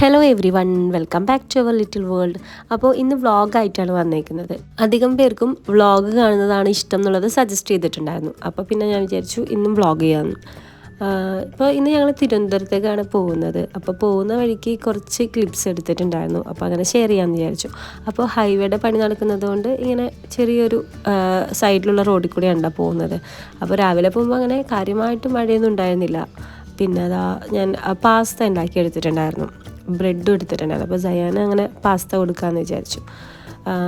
Hello everyone welcome back to our little world അപ്പോൾ ഇന്ന് വ്ളോഗായിട്ടാണ് വന്നേക്കുന്നത്. അധികം പേർക്കും വ്ളോഗ് കാണുന്നതാണ് ഇഷ്ടം എന്നുള്ളത് സജസ്റ്റ് ചെയ്തിട്ടുണ്ടായിരുന്നു. അപ്പോൾ പിന്നെ ഞാൻ വിചാരിച്ചു ഇന്നും വ്ളോഗ് ചെയ്യാമെന്ന് ഇപ്പോൾ ഇന്ന് ഞങ്ങൾ തിരുവനന്തപുരത്തേക്കാണ് പോകുന്നത്. അപ്പോൾ പോകുന്ന വഴിക്ക് കുറച്ച് ക്ലിപ്സ് എടുത്തിട്ടുണ്ടായിരുന്നു. അപ്പോൾ അങ്ങനെ ഷെയർ ചെയ്യാമെന്ന് വിചാരിച്ചു. അപ്പോൾ ഹൈവേയുടെ പണി നടക്കുന്നത് കൊണ്ട് ഇങ്ങനെ ചെറിയൊരു സൈഡിലുള്ള റോഡിൽ കൂടെയാണ് പോകുന്നത്. അപ്പോൾ രാവിലെ പോകുമ്പോൾ അങ്ങനെ കാര്യമായിട്ട് മഴയൊന്നും ഉണ്ടായിരുന്നില്ല. പിന്നെ അതാ ഞാൻ പാസ്ത ഉണ്ടാക്കി എടുത്തിട്ടുണ്ടായിരുന്നു. ബ്രെഡും എടുത്തിട്ടുണ്ടായിരുന്നു അപ്പോൾ സയാന അങ്ങനെ പാസ്ത കൊടുക്കാമെന്ന് വിചാരിച്ചു.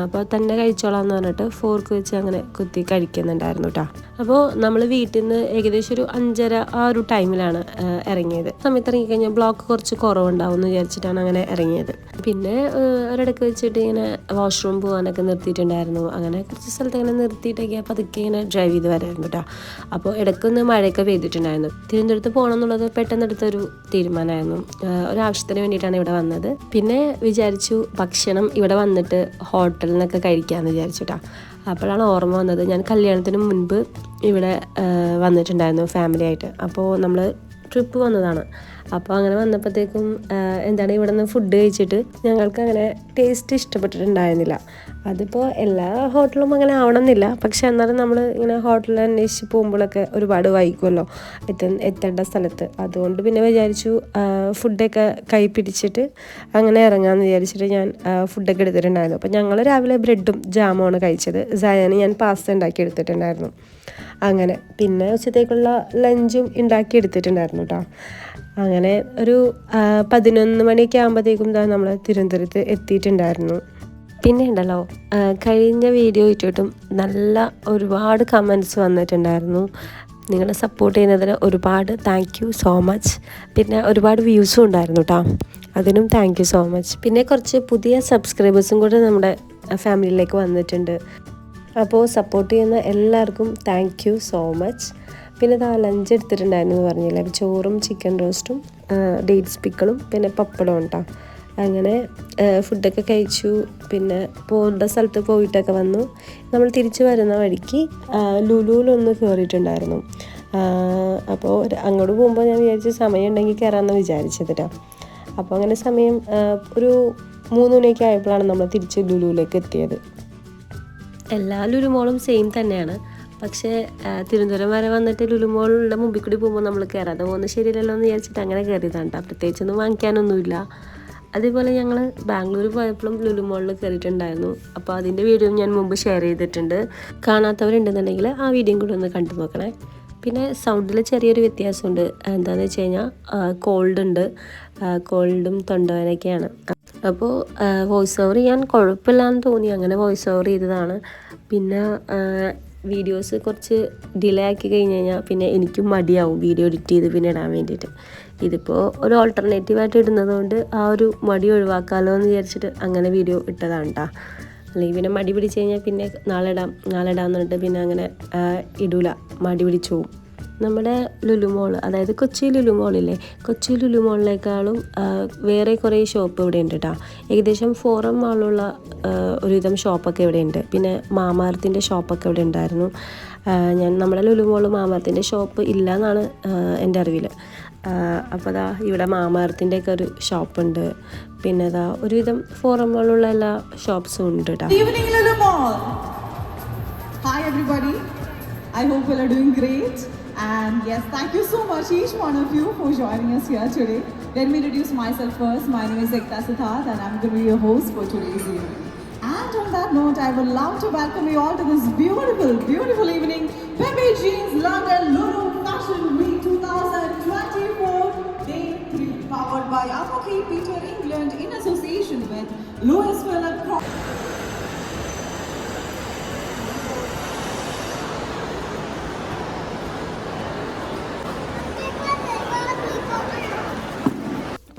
അപ്പോൾ തന്നെ കഴിച്ചോളാം എന്ന് പറഞ്ഞിട്ട് ഫോർക്ക് വെച്ച് അങ്ങനെ കുത്തി കഴിക്കുന്നുണ്ടായിരുന്നു കേട്ടോ അപ്പോൾ നമ്മൾ വീട്ടിൽ നിന്ന് ഏകദേശം ഒരു അഞ്ചര ആ ഒരു ടൈമിലാണ് ഇറങ്ങിയത്. സമയത്ത് ഇറങ്ങിക്കഴിഞ്ഞാൽ ബ്ലോക്ക് കുറച്ച് കുറവുണ്ടാവും എന്ന് വിചാരിച്ചിട്ടാണ് അങ്ങനെ ഇറങ്ങിയത്. പിന്നെ ഒരിടക്ക് വെച്ചിട്ട് ഇങ്ങനെ വാഷ്റൂം പോകാനൊക്കെ നിർത്തിയിട്ടുണ്ടായിരുന്നു. അങ്ങനെ കുറച്ച് സ്ഥലത്ത് ഇങ്ങനെ നിർത്തിയിട്ടൊക്കെ അപ്പോൾ അതൊക്കെ ഇങ്ങനെ ഡ്രൈവ് ചെയ്ത് വരായിരുന്നു കേട്ടോ അപ്പോൾ ഇടയ്ക്കൊന്ന് മഴയൊക്കെ പെയ്തിട്ടുണ്ടായിരുന്നു. തിരുവനന്തപുരത്ത് പോകണം എന്നുള്ളത് പെട്ടെന്ന് എടുത്തൊരു തീരുമാനമായിരുന്നു. ഒരാവശ്യത്തിന് വേണ്ടിയിട്ടാണ് ഇവിടെ വന്നത്. പിന്നെ വിചാരിച്ചു ഭക്ഷണം ഇവിടെ വന്നിട്ട് ഹോട്ടലിൽ നിന്നൊക്കെ കഴിക്കാമെന്ന് വിചാരിച്ചിട്ടാ. അപ്പോഴാണ് ഓർമ്മ വന്നത്. ഞാൻ കല്യാണത്തിന് മുൻപ് ഇവിടെ വന്നിട്ടുണ്ടായിരുന്നു ഫാമിലി ആയിട്ട്. അപ്പോൾ നമ്മൾ ട്രിപ്പ് വന്നതാണ്. അപ്പോൾ അങ്ങനെ വന്നപ്പോഴത്തേക്കും എന്താണ് ഇവിടെ നിന്ന് ഫുഡ് കഴിച്ചിട്ട് ഞങ്ങൾക്ക് അങ്ങനെ ടേസ്റ്റ് ഇഷ്ടപ്പെട്ടിട്ടുണ്ടായിരുന്നില്ല. അതിപ്പോൾ എല്ലാ ഹോട്ടലും അങ്ങനെ ആവണമെന്നില്ല. പക്ഷെ എന്നാലും നമ്മൾ ഇങ്ങനെ ഹോട്ടലിൽ അന്വേഷിച്ച് പോകുമ്പോഴൊക്കെ ഒരുപാട് വൈകുമല്ലോ എത്ത എത്തേണ്ട സ്ഥലത്ത്. അതുകൊണ്ട് പിന്നെ വിചാരിച്ചു ഫുഡൊക്കെ കൈ പിടിച്ചിട്ട് അങ്ങനെ ഇറങ്ങാമെന്ന് വിചാരിച്ചിട്ട് ഞാൻ ഫുഡൊക്കെ എടുത്തിട്ടുണ്ടായിരുന്നു. അപ്പോൾ ഞങ്ങൾ രാവിലെ ബ്രെഡും ജാമുമാണ് കഴിച്ചത്. സയാന് ഞാൻ പാസ്ത ഉണ്ടാക്കി എടുത്തിട്ടുണ്ടായിരുന്നു. അങ്ങനെ. പിന്നെ ഉച്ചത്തേക്കുള്ള ലഞ്ചും ഉണ്ടാക്കി എടുത്തിട്ടുണ്ടായിരുന്നു കേട്ടോ അങ്ങനെ ഒരു പതിനൊന്ന് മണിയൊക്കെ ആകുമ്പോഴത്തേക്കും ഇതാ നമ്മൾ തിരുവനന്തപുരത്ത് എത്തിയിട്ടുണ്ടായിരുന്നു. പിന്നെ ഉണ്ടല്ലോ കഴിഞ്ഞ വീഡിയോ ഇട്ടിട്ടും നല്ല ഒരുപാട് കമൻസ് വന്നിട്ടുണ്ടായിരുന്നു. നിങ്ങളെ സപ്പോർട്ട് ചെയ്യുന്നതിന് ഒരുപാട് താങ്ക് യു സോ മച്ച് പിന്നെ ഒരുപാട് വ്യൂസും ഉണ്ടായിരുന്നു കേട്ടോ അതിനും താങ്ക് യു സോ മച്ച് പിന്നെ കുറച്ച് പുതിയ സബ്സ്ക്രൈബേഴ്സും കൂടെ നമ്മുടെ ഫാമിലിയിലേക്ക് വന്നിട്ടുണ്ട്. അപ്പോൾ സപ്പോർട്ട് ചെയ്യുന്ന എല്ലാവർക്കും താങ്ക് യു സോ മച്ച് പിന്നെ ഇതാ ലഞ്ച് എടുത്തിട്ടുണ്ടായിരുന്നു എന്ന് പറഞ്ഞില്ലേ? ചോറും ചിക്കൻ റോസ്റ്റും ഡേറ്റ്സ് പിക്കളും പിന്നെ പപ്പടം ഉണ്ടാ അങ്ങനെ ഫുഡൊക്കെ കഴിച്ചു. പിന്നെ പോകേണ്ട സ്ഥലത്ത് പോയിട്ടൊക്കെ വന്നു. നമ്മൾ തിരിച്ചു വരുന്ന വഴിക്ക് ലുലുവിലൊന്ന് കയറിയിട്ടുണ്ടായിരുന്നു അപ്പോൾ അങ്ങോട്ട് പോകുമ്പോൾ ഞാൻ വിചാരിച്ചു സമയം ഉണ്ടെങ്കിൽ കയറാമെന്ന് വിചാരിച്ചത് കേട്ടോ അപ്പോൾ അങ്ങനെ സമയം ഒരു മൂന്ന് മണിയൊക്കെ ആയപ്പോഴാണ് നമ്മൾ തിരിച്ച് ലുലുവിലേക്ക് എത്തിയത്. എല്ലാ ലുലുമോളും സെയിം തന്നെയാണ്. പക്ഷേ തിരുവനന്തപുരം വരെ വന്നിട്ട് ലുലുമോളുടെ മുമ്പിൽ കൂടി പോകുമ്പോൾ നമ്മൾ കയറാതെ പോകുന്നത് ശരിയല്ലല്ലോ എന്ന് വിചാരിച്ചിട്ട് അങ്ങനെ കയറിയതാണ് കേട്ടോ പ്രത്യേകിച്ചൊന്നും വാങ്ങിക്കാനൊന്നുമില്ല. അതേപോലെ ഞങ്ങൾ ബാംഗ്ലൂർ പോയപ്പോഴും ലുലുമോളിൽ കയറിയിട്ടുണ്ടായിരുന്നു അപ്പോൾ അതിന്റെ വീഡിയോ ഞാൻ മുമ്പ് ഷെയർ ചെയ്തിട്ടുണ്ട്. കാണാത്തവരുണ്ടെന്നുണ്ടെങ്കിൽ ആ വീഡിയോയും കൂടി ഒന്ന് കണ്ടു നോക്കണേ. പിന്നെ സൗണ്ടിൽ ചെറിയൊരു വ്യത്യാസമുണ്ട്. എന്താണെന്ന് വെച്ച് കഴിഞ്ഞാൽ കോൾഡ് ഉണ്ട്. കോൾഡും തൊണ്ടവേനൊക്കെയാണ് അപ്പോൾ വോയിസ് ഓവർ ചെയ്യാൻ കുഴപ്പമില്ലാന്ന് തോന്നി. അങ്ങനെ വോയിസ് ഓവർ ചെയ്തതാണ്. പിന്നെ വീഡിയോസ് കുറച്ച് ഡിലേ ആക്കി കഴിഞ്ഞ് കഴിഞ്ഞാൽ പിന്നെ എനിക്കും മടിയാവും വീഡിയോ എഡിറ്റ് ചെയ്ത് പിന്നെ ഇടാൻ വേണ്ടിയിട്ട്. ഇതിപ്പോൾ ഒരു ഓൾട്ടർനേറ്റീവായിട്ട് ഇടുന്നത് കൊണ്ട് ആ ഒരു മടി ഒഴിവാക്കാമല്ലോ എന്ന് വിചാരിച്ചിട്ട് അങ്ങനെ വീഡിയോ ഇട്ടതാണ് കേട്ടോ അല്ലെങ്കിൽ പിന്നെ മടി പിടിച്ച് കഴിഞ്ഞാൽ പിന്നെ നാളെ ഇടാം നാളെ ഇടാമെന്ന് പിന്നെ അങ്ങനെ ഇടൂല. മടി പിടിച്ചു പോവും. നമ്മുടെ ലുലുമോൾ അതായത് കൊച്ചി ലുലുമോളില്ലേ കൊച്ചി ലുലുമോളിനേക്കാളും വേറെ കുറേ ഷോപ്പ് ഇവിടെ ഉണ്ട് കേട്ടോ ഏകദേശം ഫോറം മാളുള്ള ഒരുവിധം ഷോപ്പൊക്കെ ഇവിടെ ഉണ്ട് പിന്നെ മാമാർത്തിന്റെ ഷോപ്പൊക്കെ ഇവിടെ ഉണ്ടായിരുന്നു. ഞാൻ നമ്മുടെ ലുലുമോൾ മാമാർത്തിന്റെ ഷോപ്പ് ഇല്ല എന്നാണ് എന്റെ അറിവിൽ അപ്പോൾ അതാ ഇവിടെ മാമാർത്തിന്റെ ഒക്കെ ഒരു ഷോപ്പുണ്ട് പിന്നെ അതാ ഒരുവിധം ഫോറം മാളുള്ള എല്ലാ ഷോപ്സും ഉണ്ട് കേട്ടോ Hi everybody, I hope you are doing great. And yes, thank you so much, each one of you, for joining us here today. Let me introduce myself first. My name is Ekta Siddharth, and I'm going to be your host for today's evening. And on that note, I would love to welcome you all to this beautiful, beautiful evening. Pepe Jeans London Lulu Fashion Week 2024, Day 3, powered by Apoki Peter England in association with Louis Philip.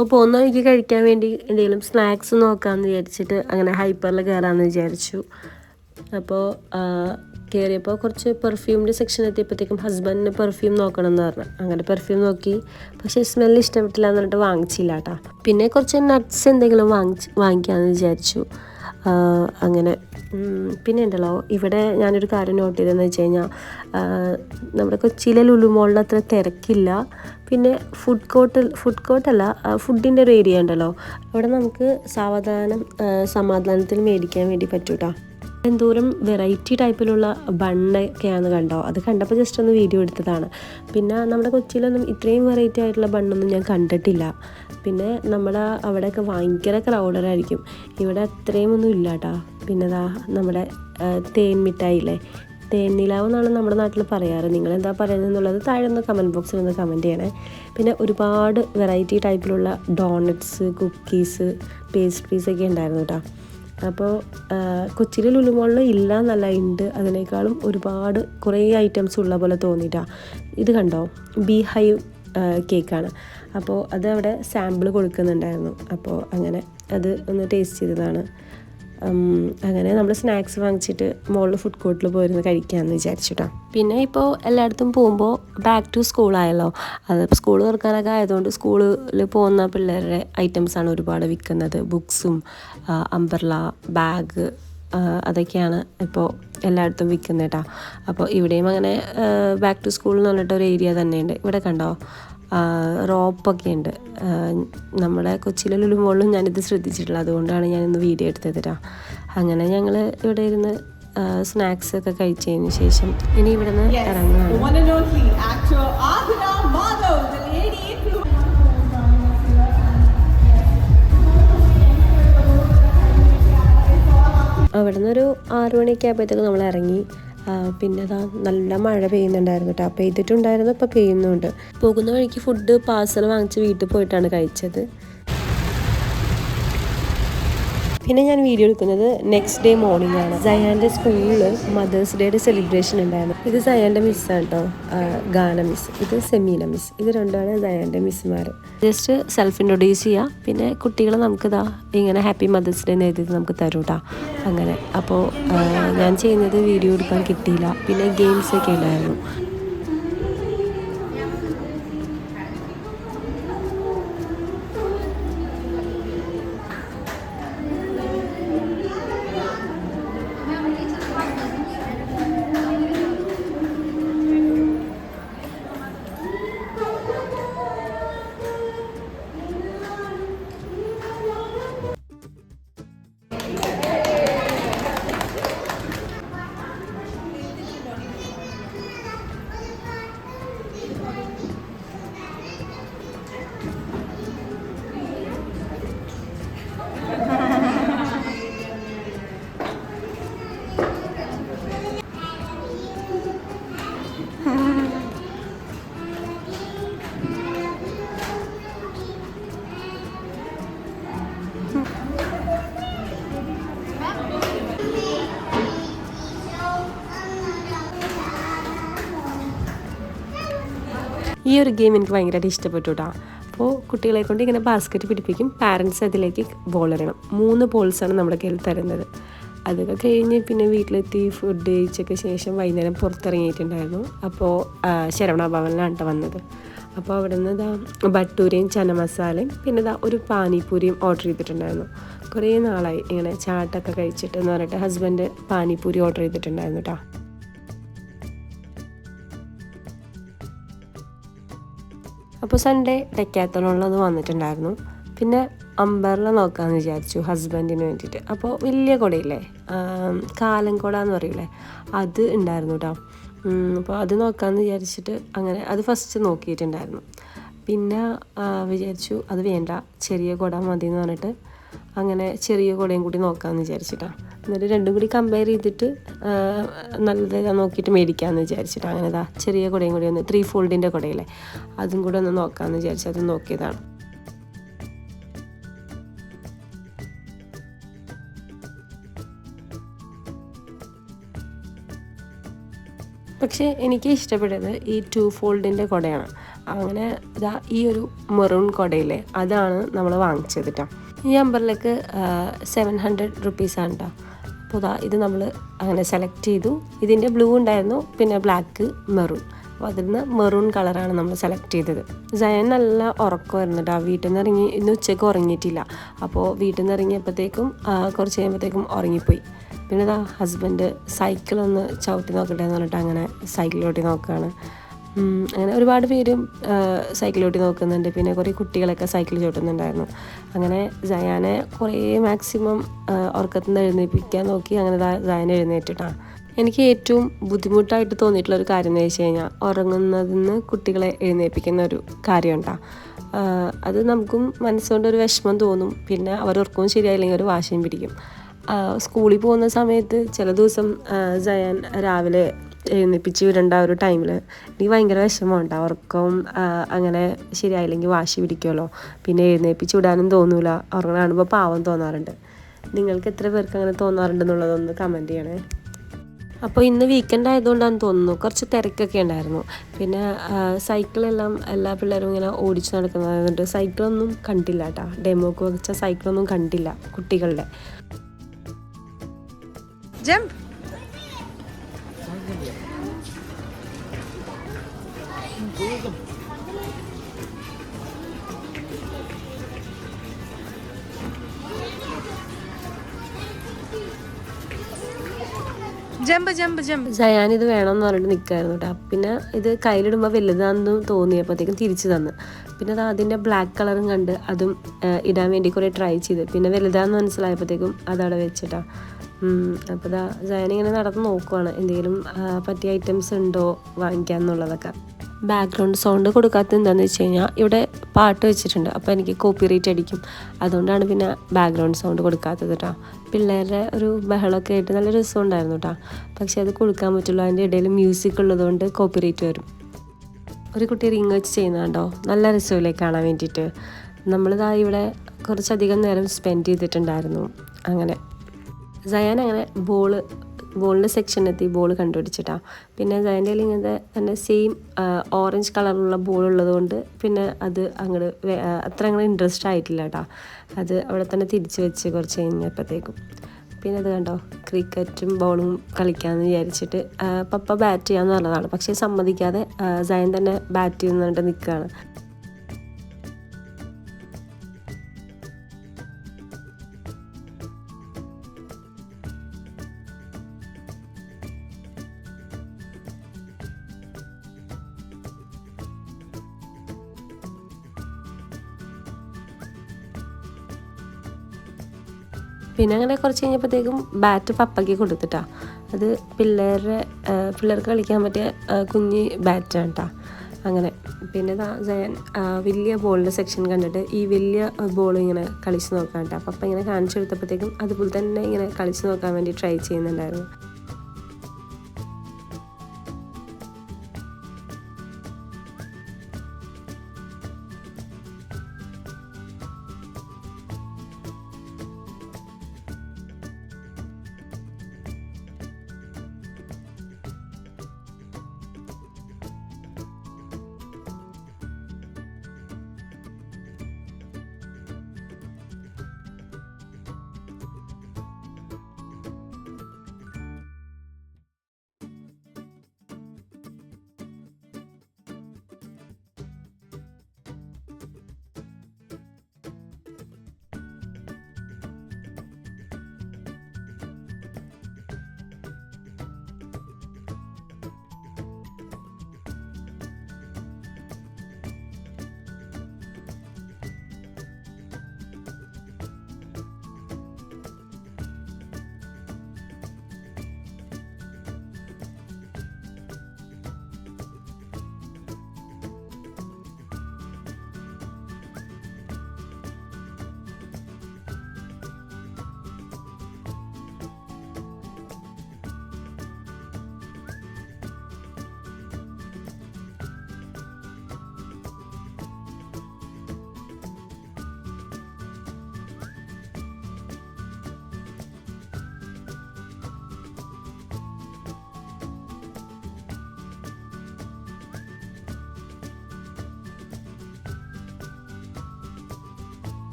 അപ്പോൾ പോകുന്ന വഴിക്ക് കഴിക്കാൻ വേണ്ടി എന്തെങ്കിലും snacks നോക്കാമെന്ന് വിചാരിച്ചിട്ട് അങ്ങനെ ഹൈപ്പറിൽ കയറാമെന്ന് വിചാരിച്ചു. അപ്പോൾ കയറിയപ്പോൾ കുറച്ച് പെർഫ്യൂമിന്റെ സെക്ഷൻ എത്തിയപ്പോഴത്തേക്കും ഹസ്ബൻഡിന് പെർഫ്യൂം നോക്കണം എന്ന് പറഞ്ഞു. അങ്ങനെ പെർഫ്യൂം നോക്കി. പക്ഷേ സ്മെല്ല് ഇഷ്ടപ്പെട്ടില്ല എന്ന് പറഞ്ഞിട്ട് വാങ്ങിച്ചില്ല കേട്ടോ പിന്നെ കുറച്ച് നട്ട്സ് എന്തെങ്കിലും വാങ്ങിച്ച് വാങ്ങിക്കാമെന്ന് വിചാരിച്ചു. അങ്ങനെ. പിന്നെ ഉണ്ടല്ലോ ഇവിടെ ഞാനൊരു കാര്യം നോട്ട് ചെയ്തതെന്ന് വെച്ച് കഴിഞ്ഞാൽ നമ്മുടെ കൊച്ചിയിലെ ലുലുമോളിൽ അത്ര തിരക്കില്ല. പിന്നെ ഫുഡ് കോർട്ട് ഫുഡ് കോർട്ടല്ല ഫുഡിന്റെ ഒരു ഏരിയ ഉണ്ടല്ലോ. അവിടെ നമുക്ക് സാവധാനം സമാധാനത്തിൽ മേടിക്കാൻ വേണ്ടി പറ്റൂട്ടോ. എന്തോരം വെറൈറ്റി ടൈപ്പിലുള്ള ബണ്ണൊക്കെയാണ് കണ്ടോ? അത് കണ്ടപ്പോൾ ജസ്റ്റ് ഒന്ന് വീഡിയോ എടുത്തതാണ്. പിന്നെ നമ്മുടെ കൊച്ചിയിലൊന്നും ഇത്രയും വെറൈറ്റി ആയിട്ടുള്ള ബണ്ണൊന്നും ഞാൻ കണ്ടിട്ടില്ല. പിന്നെ നമ്മുടെ അവിടെയൊക്കെ ഭയങ്കര ക്രൗഡറായിരിക്കും ഇവിടെ അത്രയും ഒന്നും ഇല്ല കേട്ടോ പിന്നെ ദാ നമ്മുടെ തേൻ മിഠായില്ലേ തേൻ നിലാവ് എന്നാണ് നമ്മുടെ നാട്ടിൽ പറയാറ്. നിങ്ങൾ എന്താ പറയുന്നത് എന്നുള്ളത് താഴെ ഒന്ന് കമന്റ് ബോക്സിൽ ഒന്ന് കമന്റ് ചെയ്യണേ. പിന്നെ ഒരുപാട് വെറൈറ്റി ടൈപ്പിലുള്ള ഡോണറ്റ്സ് കുക്കീസ് പേസ്ട്രീസ് ഒക്കെ ഉണ്ടായിരുന്നു കേട്ടോ അപ്പോൾ കൊച്ചിയിൽ ലുലുമോളിൽ ഇല്ല എന്നല്ല ഉണ്ട് അതിനേക്കാളും ഒരുപാട് കുറേ ഐറ്റംസ് ഉള്ള പോലെ തോന്നിയിട്ടാണ് ഇത് കണ്ടോ? ബീ ഹൈവ് കേക്കാണ്. അപ്പോൾ അത് അവിടെ സാമ്പിൾ കൊടുക്കുന്നുണ്ടായിരുന്നു. അപ്പോൾ അങ്ങനെ അത് ഒന്ന് ടേസ്റ്റ് ചെയ്തതാണ്. അങ്ങനെ നമ്മൾ സ്നാക്സ് വാങ്ങിച്ചിട്ട് മുകളിൽ ഫുഡ് കോർട്ടിൽ പോയിരുന്ന് കഴിക്കാമെന്ന് വിചാരിച്ചിട്ടാ. പിന്നെ ഇപ്പോൾ എല്ലായിടത്തും പോകുമ്പോൾ ബാക്ക് ടു സ്കൂളായല്ലോ അത് സ്കൂൾ തുറക്കാനൊക്കെ ആയതുകൊണ്ട് സ്കൂളിൽ പോകുന്ന പിള്ളേരുടെ ഐറ്റംസാണ് ഒരുപാട് വിൽക്കുന്നത് ബുക്സും അംബർല ബാഗ് അതൊക്കെയാണ് ഇപ്പോൾ എല്ലായിടത്തും വിൽക്കുന്നത് കേട്ടോ അപ്പോൾ ഇവിടെയും അങ്ങനെ ബാക്ക് ടു സ്കൂൾ എന്ന് പറഞ്ഞിട്ട് ഒരു ഏരിയ തന്നെയുണ്ട്. ഇവിടെ കണ്ടോ? റോപ്പൊക്കെ ഉണ്ട് നമ്മുടെ കൊച്ചിയിലെ ലുലുമോളിലും ഞാനിത് ശ്രദ്ധിച്ചിട്ടില്ല. അതുകൊണ്ടാണ് ഞാനിന്ന് വീഡിയോ എടുത്തത് കേട്ടോ അങ്ങനെ ഞങ്ങൾ ഇവിടെ ഇരുന്ന് സ്നാക്സ് ഒക്കെ കഴിച്ചതിന് ശേഷം ഇനി ഇവിടെ നിന്ന് ഇറങ്ങുകയാണ് അവിടെ നിന്നൊരു ആറു മണിയൊക്കെ ആയപ്പോഴത്തേക്ക് നമ്മൾ ഇറങ്ങി. പിന്നെ അതാ നല്ല മഴ പെയ്യുന്നുണ്ടായിരുന്നു കേട്ടോ. പെയ്തിട്ടുണ്ടായിരുന്നു ഇപ്പോൾ പെയ്യുന്നുണ്ട്. പോകുന്ന വഴിക്ക് ഫുഡ് പാർസൽ വാങ്ങിച്ച് വീട്ടിൽ പോയിട്ടാണ് കഴിച്ചത്. പിന്നെ ഞാൻ വീഡിയോ എടുക്കുന്നത് നെക്സ്റ്റ് ഡേ മോർണിംഗ് ആണ്. സയാന്റെ സ്കൂളിൽ മദേഴ്സ് ഡേയുടെ സെലിബ്രേഷൻ ഉണ്ടായിരുന്നു. ഇത് സയാന്റെ മിസ്സാണ് കേട്ടോ ഗാന മിസ് ഇത് സെമീന മിസ് ഇത് രണ്ടാണ് സയാന്റെ മിസ്സുമാർ ജസ്റ്റ് സെൽഫ് ഇൻട്രൊഡ്യൂസ് ചെയ്യുക പിന്നെ കുട്ടികളെ നമുക്കിതാ ഇങ്ങനെ ഹാപ്പി മദേഴ്സ് ഡേ എഴുതി നമുക്ക് തരും കേട്ടോ അങ്ങനെ. അപ്പോൾ ഞാൻ ചെയ്യുന്നത് വീഡിയോ എടുക്കാൻ കിട്ടിയില്ല. പിന്നെ ഗെയിംസ് ഒക്കെ ഉണ്ടായിരുന്നു. ഈ ഒരു ഗെയിം എനിക്ക് ഭയങ്കരമായിട്ട് ഇഷ്ടപ്പെട്ടു കേട്ടോ അപ്പോൾ കുട്ടികളെ കൊണ്ട് ഇങ്ങനെ ബാസ്ക്കറ്റ് പിടിപ്പിക്കും. പാരൻസ് അതിലേക്ക് ബോൾ എറിയണം. മൂന്ന് ബോൾസാണ് നമ്മുടെ കയ്യിൽ തരുന്നത്. അതൊക്കെ കഴിഞ്ഞ് പിന്നെ വീട്ടിലെത്തി ഫുഡ് കഴിച്ചൊക്കെ ശേഷം വൈകുന്നേരം പുറത്തിറങ്ങിയിട്ടുണ്ടായിരുന്നു. അപ്പോൾ ശരവണ ഭവനിലാണ് വന്നത്. അപ്പോൾ അവിടെ നിന്ന് ഇതാ ബട്ടൂരയും ചന മസാലയും പിന്നെ ഇതാ ഒരു പാനിപ്പൂരിയും ഓർഡർ ചെയ്തിട്ടുണ്ടായിരുന്നു. കുറേ നാളായി ഇങ്ങനെ ചാട്ടൊക്കെ കഴിച്ചിട്ട് എന്ന് പറഞ്ഞിട്ട് ഹസ്ബൻഡ് പാനിപ്പൂരി ഓർഡർ ചെയ്തിട്ടുണ്ടായിരുന്നു കേട്ടോ അപ്പോൾ സൺഡേ ഡെക്കാത്തണുള്ളത് വന്നിട്ടുണ്ടായിരുന്നു. പിന്നെ അമ്പറിൽ നോക്കാമെന്ന് വിചാരിച്ചു ഹസ്ബൻഡിന് വേണ്ടിയിട്ട് അപ്പോൾ വലിയ കുടയില്ലേ? കാലം കുട എന്ന് പറയില്ലേ അത് ഉണ്ടായിരുന്നു കേട്ടോ അപ്പോൾ അത് നോക്കാമെന്ന് വിചാരിച്ചിട്ട് അങ്ങനെ അത് ഫസ്റ്റ് നോക്കിയിട്ടുണ്ടായിരുന്നു. പിന്നെ വിചാരിച്ചു അത് വേണ്ട ചെറിയ കുട മതി എന്ന് പറഞ്ഞിട്ട് അങ്ങനെ ചെറിയ കുടയും കൂടി നോക്കാമെന്ന് വിചാരിച്ചിട്ടാണ് എന്നിട്ട് രണ്ടും കൂടി കമ്പയർ ചെയ്തിട്ട് നല്ലത് നോക്കിയിട്ട് മേടിക്കാമെന്ന് വിചാരിച്ചിട്ട് അങ്ങനെ ഇതാ ചെറിയ കുടയും കൂടി ഒന്ന് ത്രീ ഫോൾഡിന്റെ കുടയില്ലേ അതും കൂടെ ഒന്ന് നോക്കാമെന്ന് വിചാരിച്ച് അത് നോക്കിയതാണ്. പക്ഷേ എനിക്ക് ഇഷ്ടപ്പെട്ടത് ഈ ടു ഫോൾഡിന്റെ കുടയാണ്. അങ്ങനെ ഇതാ ഈ ഒരു മെറൂൺ കുടയില്ലേ അതാണ് നമ്മൾ വാങ്ങിച്ചത് കേട്ടോ ഈ അമ്പറിലേക്ക് സെവൻ ഹൺഡ്രഡ് റുപ്പീസാണ് കേട്ടോ അപ്പോൾ ഇതാ ഇത് നമ്മൾ അങ്ങനെ സെലക്ട് ചെയ്തു. ഇതിന്റെ ബ്ലൂ ഉണ്ടായിരുന്നു പിന്നെ ബ്ലാക്ക് മെറൂൺ അപ്പോൾ അതിൽ നിന്ന് മെറൂൺ കളറാണ് നമ്മൾ സെലക്ട് ചെയ്തത്. ജയൻ നല്ല ഉറക്കമായിരുന്നു കേട്ടോ വീട്ടിൽ നിന്ന് ഇറങ്ങി ഇന്ന് ഉച്ചയ്ക്ക് ഉറങ്ങിയിട്ടില്ല. അപ്പോൾ വീട്ടിൽ നിന്ന് ഇറങ്ങിയപ്പോഴത്തേക്കും കുറച്ച് കഴിയുമ്പോഴത്തേക്കും ഉറങ്ങിപ്പോയി. പിന്നെ ഇതാ ഹസ്ബൻഡ് സൈക്കിളൊന്ന് ചവിട്ടി നോക്കട്ടെ എന്ന് പറഞ്ഞിട്ട് അങ്ങനെ സൈക്കിൾ ചവിട്ടി നോക്കുകയാണ് അങ്ങനെ ഒരുപാട് പേരും സൈക്കിൾ ചവിട്ടി നോക്കുന്നുണ്ട്. പിന്നെ കുറേ കുട്ടികളൊക്കെ സൈക്കിൾ ചവിട്ടുന്നുണ്ടായിരുന്നു. അങ്ങനെ ജയാനെ കുറേ മാക്സിമം ഉറക്കത്തിൽ നിന്ന് എഴുന്നേൽപ്പിക്കാൻ നോക്കി അങ്ങനെ ദാ ജയാൻ എഴുന്നേറ്റിട്ടാണ് എനിക്ക് ഏറ്റവും ബുദ്ധിമുട്ടായിട്ട് തോന്നിയിട്ടുള്ള ഒരു കാര്യം എന്ന് വെച്ച് കഴിഞ്ഞാൽ ഉറങ്ങുന്നതിന് കുട്ടികളെ എഴുന്നേൽപ്പിക്കുന്ന ഒരു കാര്യമുണ്ടാ അത് നമുക്കും മനസ്സുകൊണ്ട് ഒരു വിഷമം തോന്നും. പിന്നെ അവർ ഉറക്കവും ശരിയായില്ലെങ്കിൽ ഒരു വാശിയും പിടിക്കും. സ്കൂളിൽ പോകുന്ന സമയത്ത് ചില ദിവസം ജയാൻ രാവിലെ എഴുന്നേൽപ്പിച്ച് വിടേണ്ട ആ ഒരു ടൈമിൽ എനിക്ക് ഭയങ്കര വിഷമമുണ്ട്. അവർക്കും അങ്ങനെ ശരിയായില്ലെങ്കിൽ വാശി പിടിക്കുമല്ലോ. പിന്നെ എഴുന്നേപ്പിച്ച് വിടാനും തോന്നൂല. ഉറങ്ങണ കാണുമ്പോൾ പാവം തോന്നാറുണ്ട്. നിങ്ങൾക്ക് എത്ര പേർക്ക് അങ്ങനെ തോന്നാറുണ്ടെന്നുള്ളതൊന്ന് കമന്റ് ചെയ്യണേ. അപ്പോൾ ഇന്ന് വീക്കെൻഡ് ആയതുകൊണ്ടാണെന്ന് തോന്നുന്നു. കുറച്ച് തിരക്കൊക്കെ ഉണ്ടായിരുന്നു. പിന്നെ സൈക്കിളെല്ലാം എല്ലാ പിള്ളേരും ഇങ്ങനെ ഓടിച്ച് നടക്കുന്നതുകൊണ്ട് സൈക്കിളൊന്നും കണ്ടില്ല കേട്ടോ. ഡെമോക്ക് വെച്ച സൈക്കിളൊന്നും കണ്ടില്ല കുട്ടികളുടെ. Jump jump jump jump. Jayan ഇത് വേണമെന്ന് പറഞ്ഞിട്ട് നിൽക്കായിരുന്നു കേട്ടോ പിന്നെ ഇത് കയ്യിലിടുമ്പോൾ വലുതാണെന്ന് തോന്നിയപ്പോഴത്തേക്കും തിരിച്ചു തന്നു. പിന്നെ അത് അതിന്റെ ബ്ലാക്ക് കളറും കണ്ട് അതും ഇടാൻ വേണ്ടി കുറേ ട്രൈ ചെയ്ത്. പിന്നെ വലുതാന്ന് മനസ്സിലായപ്പോഴത്തേക്കും അതവിടെ വെച്ചിട്ടാ അപ്പോൾ ഇതാ ഇങ്ങനെ നടന്ന് നോക്കുവാണ്. എന്തെങ്കിലും പറ്റിയ ഐറ്റംസ് ഉണ്ടോ വാങ്ങിക്കാന്നുള്ളതൊക്കെ. ബാക്ക്ഗ്രൗണ്ട് സൗണ്ട് കൊടുക്കാത്തത് എന്താണെന്ന് വെച്ച് കഴിഞ്ഞാൽ ഇവിടെ പാട്ട് വെച്ചിട്ടുണ്ട്. അപ്പോൾ എനിക്ക് കോപ്പി റേറ്റ് അടിക്കും. അതുകൊണ്ടാണ് പിന്നെ ബാക്ക്ഗ്രൗണ്ട് സൗണ്ട് കൊടുക്കാത്തത് കേട്ടോ പിള്ളേരുടെ ഒരു ബഹളമൊക്കെ ആയിട്ട് നല്ല രസമുണ്ടായിരുന്നു കേട്ടോ പക്ഷേ അത് കൊടുക്കാൻ പറ്റുള്ളൂ. അതിന്റെ ഇടയിൽ മ്യൂസിക് ഉള്ളതുകൊണ്ട് കോപ്പി റേറ്റ് വരും. ഒരു കുട്ടി റിങ് വെച്ച് ചെയ്യുന്നുണ്ടോ നല്ല രസമില്ലേ കാണാൻ വേണ്ടിയിട്ട്. നമ്മളിതാ ഇവിടെ കുറച്ചധികം നേരം സ്പെൻഡ് ചെയ്തിട്ടുണ്ടായിരുന്നു. അങ്ങനെ. സയാൻ അങ്ങനെ ബോൾ ബോളിന്റെ സെക്ഷനെത്തി ബോൾ കണ്ടുപിടിച്ചിട്ടാ. പിന്നെ സയന്റെ കയ്യിൽ ഇങ്ങനത്തെ തന്നെ സെയിം ഓറഞ്ച് കളറുള്ള ബോൾ ഉള്ളതുകൊണ്ട് പിന്നെ അത് അങ്ങോട്ട് അത്ര അങ്ങനെ ഇൻട്രസ്റ്റ് ആയിട്ടില്ല കേട്ടോ അത് അവിടെ തന്നെ തിരിച്ചു വെച്ച് കുറച്ച് കഴിഞ്ഞപ്പോഴത്തേക്കും. പിന്നെ അത് കണ്ടോ ക്രിക്കറ്റും ബോളും കളിക്കാമെന്ന് വിചാരിച്ചിട്ട് പപ്പ ബാറ്റ് ചെയ്യാമെന്ന് പറഞ്ഞതാണ്. പക്ഷേ സമ്മതിക്കാതെ സയൻ തന്നെ ബാറ്റ് ചെയ്യുന്നുണ്ട് നിൽക്കുകയാണ്. പിന്നെ അങ്ങനെ കുറച്ച് കഴിഞ്ഞപ്പോഴത്തേക്കും ബാറ്റ് പപ്പയ്ക്ക് കൊടുത്തിട്ടാ. അത് പിള്ളേരുടെ പിള്ളേർക്ക് കളിക്കാൻ പറ്റിയ കുഞ്ഞ് ബാറ്റാണ് കേട്ടോ അങ്ങനെ. പിന്നെ ജയൻ വലിയ ബോളിന്റെ സെക്ഷൻ കണ്ടിട്ട് ഈ വലിയ ബോൾ ഇങ്ങനെ കളിച്ച് നോക്കാൻ കേട്ടോ അപ്പം ഇങ്ങനെ കാണിച്ചു കൊടുത്തപ്പോഴത്തേക്കും അതുപോലെ തന്നെ ഇങ്ങനെ കളിച്ച് നോക്കാൻ വേണ്ടി ട്രൈ ചെയ്യുന്നുണ്ടായിരുന്നു.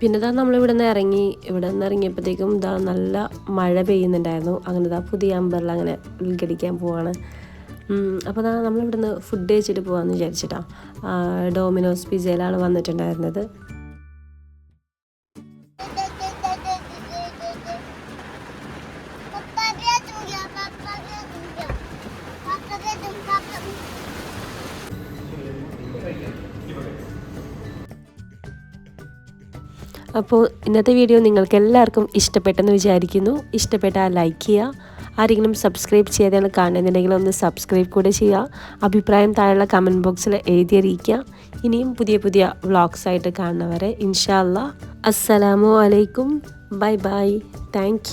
പിന്നെ ഇതാ നമ്മളിവിടെ നിന്ന് ഇറങ്ങി ഇവിടെ നിന്ന് ഇറങ്ങിയപ്പോഴത്തേക്കും ഇതാ നല്ല മഴ പെയ്യുന്നുണ്ടായിരുന്നു. അങ്ങനെ ഇതാ പുതിയ അമ്പറിൽ അങ്ങനെ ഉൽഘടിക്കാൻ പോവാണ്. അപ്പോൾ ഇതാ നമ്മളിവിടെ നിന്ന് ഫുഡ് കഴിച്ചിട്ട് പോകാമെന്ന് വിചാരിച്ചിട്ടാ. ഡോമിനോസ് പിസയിലാണ് വന്നിട്ടുണ്ടായിരുന്നത്. Thank juga, അപ്പോൾ ഇന്നത്തെ വീഡിയോ നിങ്ങൾക്ക് എല്ലാവർക്കും ഇഷ്ടപ്പെട്ടെന്ന് വിചാരിക്കുന്നു. ഇഷ്ടപ്പെട്ടാൽ ലൈക്ക് ചെയ്യുക. ആരെങ്കിലും സബ്സ്ക്രൈബ് ചെയ്യാതെയാണ് കാണുന്നുണ്ടെങ്കിൽ ഒന്ന് സബ്സ്ക്രൈബ് കൂടെ ചെയ്യുക. അഭിപ്രായം താഴെയുള്ള കമന്റ് ബോക്സിൽ എഴുതി അറിയിക്കുക. ഇനിയും പുതിയ പുതിയ വ്ളോഗ്സ് ആയിട്ട് കാണുന്നവരെ ഇൻഷാല്ല അസ്സലാമു അലൈക്കും. Bye bye. താങ്ക്